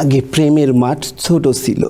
আগে প্রেমের মাঠ ছোট ছিল।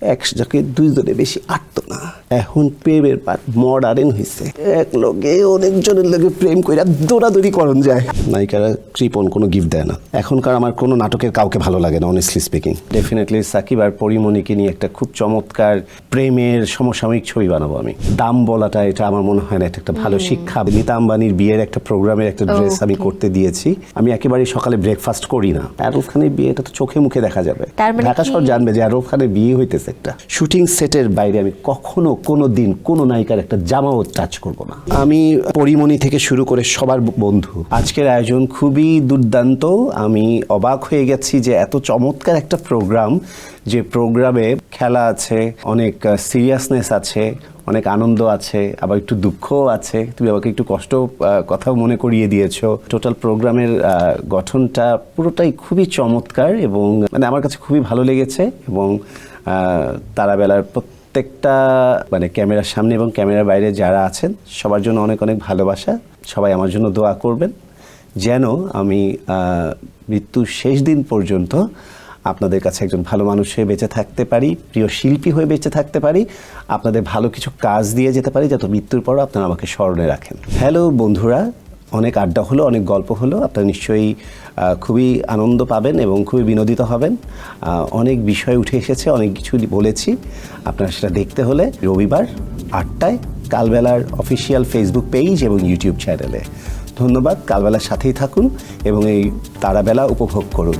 একসাথে দুইজনে বেশি আটতো না। এখন প্রেমের মাঠ মডার্ন হয়েছে এক লগে অনেকজনের লগে প্রেম কইরা দৌড়াদৌড়ি করন যায়। নায়িকারা কৃপন কোনো গিফট দেয় না। এখনকার আমার কোনো নাটকের কাউকে ভালো লাগে না অনেস্টলি স্পিকিং ডেফিনেটলি সাকিব আর পরিমণিকে নিয়ে একটা খুব চমৎকার প্রেমের সমসাময়িক ছবি বানাবো আমি। দাম বলাটা এটা আমার মনে হয় না এটা একটা ভালো শিক্ষা। নিতা আম্বানির বিয়ের একটা প্রোগ্রামের একটা ড্রেস আমি করতে দিয়েছি। আমি একেবারে সকালে ব্রেকফাস্ট করি না। আরব খানের বিয়েটা তো চোখে মুখে দেখা যাবে। মানে ঢাকা শহর জানবে যে আরব খানের বিয়ে হইতেছে। একটা শুটিং সেটের বাইরে আমি কখনো কোনো দিন কোনো নায়িকার একটা জামাও টাচ করব না। আমি পরিমণি থেকে শুরু করে সবার বন্ধু। আজকের আয়োজন খুবই দুর্দান্ত। আমি অবাক হয়ে গেছি যে এত চমৎকার একটা প্রোগ্রাম, যে প্রোগ্রামে খেলা আছে, অনেক সিরিয়াসনেস আছে, অনেক আনন্দ আছে, আবার একটু দুঃখও আছে। তুমি আমাকে একটু কষ্ট কথাও মনে করিয়ে দিয়েছ। টোটাল প্রোগ্রামের গঠনটা পুরোটাই খুবই চমৎকার এবং মানে আমার কাছে খুবই ভালো লেগেছে এবং তারাবেলার প্রত্যেকটা মানে ক্যামেরার সামনে এবং ক্যামেরার বাইরে যারা আছেন, সবার জন্য অনেক অনেক ভালোবাসা। সবাই আমার জন্য দোয়া করবেন। যেন আমি মৃত্যুর শেষ দিন পর্যন্ত আপনাদের কাছে একজন ভালো মানুষ হয়ে বেঁচে থাকতে পারি, প্রিয় শিল্পী হয়ে বেঁচে থাকতে পারি, আপনাদের ভালো কিছু কাজ দিয়ে যেতে পারি যাতে মৃত্যুর পরও আপনারা আমাকে স্মরণে রাখেন। হ্যালো বন্ধুরা, অনেক আড্ডা হলো, অনেক গল্প হলো, আপনারা নিশ্চয়ই খুবই আনন্দ পাবেন এবং খুবই বিনোদিত হবেন। অনেক বিষয় উঠে এসেছে, অনেক কিছু বলেছি। আপনারা সেটা দেখতে হলে রবিবার আটটায় কালবেলার অফিসিয়াল ফেসবুক পেজ এবং ইউটিউব চ্যানেলে ধন্যবাদ, কালবেলার সাথেই থাকুন এবং এই তারাবেলা উপভোগ করুন।